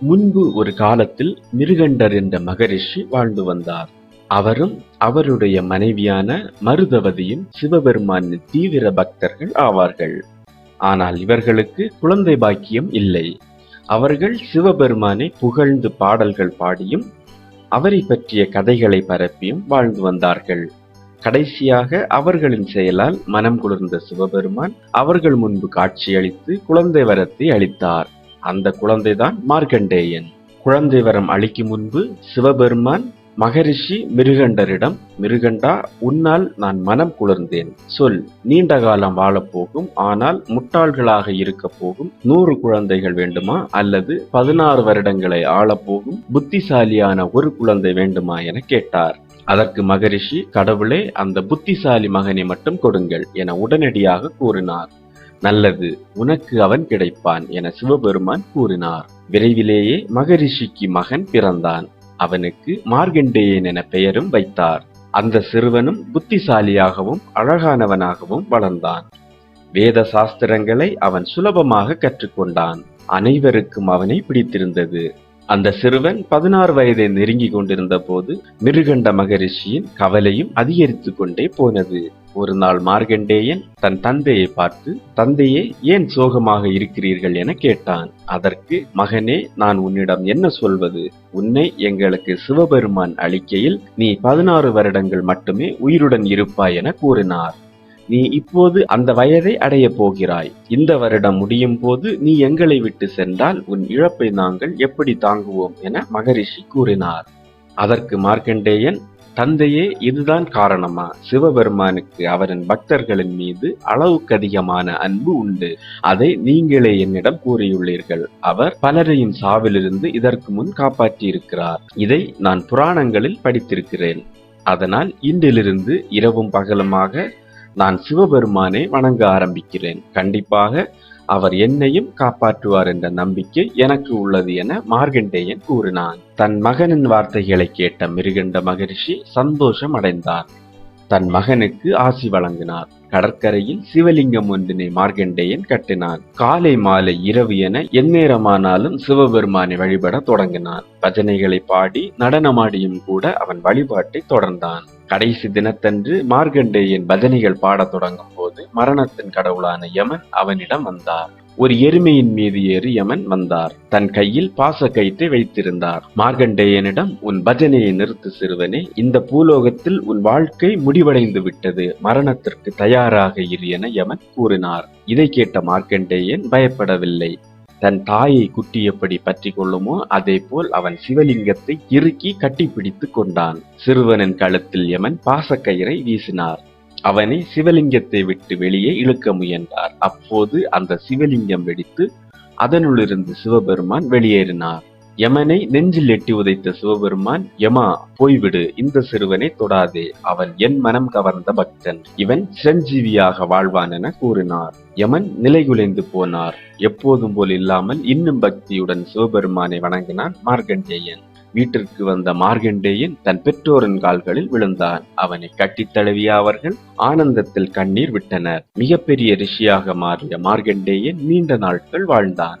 முன்பு ஒரு காலத்தில் மிருகண்டர் என்ற மகரிஷி வாழ்ந்து வந்தார். அவரும் அவருடைய மனைவியான மருதவதியும் சிவபெருமானின் தீவிர பக்தர்கள் ஆவார்கள். ஆனால் இவர்களுக்கு குழந்தை பாக்கியம் இல்லை. அவர்கள் சிவபெருமானை புகழ்ந்து பாடல்கள் பாடியும் அவரை பற்றிய கதைகளை பரப்பியும் வாழ்ந்து வந்தார்கள். கடைசியாக அவர்களின் செயலால் மனம் குளிர்ந்த சிவபெருமான் அவர்கள் முன்பு காட்சியளித்து குழந்தை வரத்தை அளித்தார். அந்த குழந்தைதான் மார்க்கண்டேயன். குழந்தை வரம் அளிக்கும் முன்பு சிவபெருமான் மகரிஷி மிருகண்டரிடம் மிருகண்டா உன்னால் நான் மனம் குளிர்ந்தேன். சொல் நீண்ட காலம் வாழப்போகும் ஆனால் முட்டாள்களாக இருக்க போகும். நூறு குழந்தைகள் வேண்டுமா? அல்லது பதினாறு வருடங்களை ஆளப்போகும் புத்திசாலியான ஒரு குழந்தை வேண்டுமா? என கேட்டார். அதற்கு மகரிஷி கடவுளே அந்த புத்திசாலி மகனை மட்டும் கொடுங்கள் என உடனடியாக கூறினார். நல்லது உனக்கு அவன் கிடைப்பான் என சிவபெருமான் கூறினார். விரைவிலேயே மகரிஷிக்கு மகன் பிறந்தான். அவனுக்கு மார்கண்டேயன் என பெயரும் வைத்தார். அந்த சிறுவனும் புத்திசாலியாகவும் அழகானவனாகவும் வளர்ந்தான். வேத சாஸ்திரங்களை அவன் சுலபமாக கற்றுக்கொண்டான். அனைவருக்கும் அவனை பிடித்திருந்தது. அந்த சிறுவன் பதினாறு வயதை நெருங்கிக் கொண்டிருந்த போது மிருகண்ட மகரிஷியின் கவலையும் அதிகரித்து கொண்டே போனது. ஒரு நாள் மார்கண்டேயன் தன் தந்தையை பார்த்து தந்தையே ஏன் சோகமாக இருக்கிறீர்கள்? என கேட்டான். அதற்கு மகனே நான் உன்னிடம் என்ன சொல்வது? உன்னை எங்களுக்கு சிவபெருமான் அளிக்கையில் நீ பதினாறு வருடங்கள் மட்டுமே உயிருடன் இருப்பாய் என கூறினார். நீ இப்போது அந்த வயதை அடையப் போகிறாய். இந்த வருடம் முடியும் போது நீ எங்களை விட்டு சென்றால் உன் இழப்பை நாங்கள் எப்படி தாங்குவோம் என மகரிஷி கூறினார். அதற்கு மார்க்கண்டேயன் தந்தையே இதுதான் காரணமா? சிவபெருமானுக்கு அவரின் பக்தர்களின் மீது அளவுக்கு அதிகமான அன்பு உண்டு. அதை நீங்களே என்னிடம் கூறியுள்ளீர்கள். அவர் பலரையும் சாவிலிருந்து இதற்கு முன் காப்பாற்றியிருக்கிறார். இதை நான் புராணங்களில் படித்திருக்கிறேன். அதனால் இன்றிலிருந்து இரவும் பகலுமாக நான் சிவபெருமானை வணங்க ஆரம்பிக்கிறேன். கண்டிப்பாக அவர் என்னையும் காப்பாற்றுவார் என்ற நம்பிக்கை எனக்கு உள்ளது என மார்கண்டேயன் கூறினான். தன் மகனின் வார்த்தைகளை கேட்ட மிருகண்ட மகரிஷி சந்தோஷம் அடைந்தார். தன் மகனுக்கு ஆசி வழங்கினார். கடற்கரையில் சிவலிங்கம் ஒன்றினை மார்கண்டேயன் கட்டினான். காலை மாலை இரவு என எந்நேரமானாலும் சிவபெருமானை வழிபட தொடங்கினான். பஜனைகளை பாடி நடனமாடியும் கூட அவன் வழிபாட்டை தொடர்ந்தான். கடைசி தினத்தன்று மார்கண்டேயன் பஜனைகள் பாடத் தொடங்கும் போது மரணத்தின் கடவுளான யமன் அவனிடம் வந்தார். ஒரு எருமையின் மீது ஏறி யமன் வந்தார். தன் கையில் பாச கயிற்றை வைத்திருந்தார். மார்கண்டேயனிடம் உன் பஜனையை நிறுத்து சிறுவனே இந்த பூலோகத்தில் உன் வாழ்க்கை முடிவடைந்து விட்டது. மரணத்திற்கு தயாராக இரு என யமன் கூறினார். இதை கேட்ட மார்க்கண்டேயன் பயப்படவில்லை. தன் தாயை குட்டி எப்படி பற்றி கொள்ளுமோ அதே போல் அவன் சிவலிங்கத்தை இறுக்கி கட்டிப்பிடித்து கொண்டான். சிறுவனின் கழுத்தில் யமன் பாசக்கயிறை வீசினார். அவனை சிவலிங்கத்தை விட்டு வெளியே இழுக்க முயன்றார். அப்போது அந்த சிவலிங்கம் வெடித்து அதனுள்ளிருந்து சிவபெருமான் வெளியேறினார். யமனை நெஞ்சில் எட்டி உதைத்த சிவபெருமான் யமா போய்விடு இந்த சிறுவனை தொடாதே. அவன் என் மனம் கவர்ந்த பக்தன். இவன் சிரஞ்சீவியாக வாழ்வான் என கூறினார். யமன் நிலைகுலைந்து போனார். எப்போதும் போல் இல்லாமல் இன்னும் பக்தியுடன் சிவபெருமானை வணங்கினான் மார்கண்டேயன் வீட்டிற்கு வந்த மார்கண்டேயன் தன் பெற்றோரின் கால்களில் விழுந்தான். அவனை கட்டித் தழுவிய அவர்கள் ஆனந்தத்தில் கண்ணீர் விட்டனர். மிகப்பெரிய ரிஷியாக மாறிய மார்கண்டேயன் நீண்ட நாட்கள் வாழ்ந்தான்.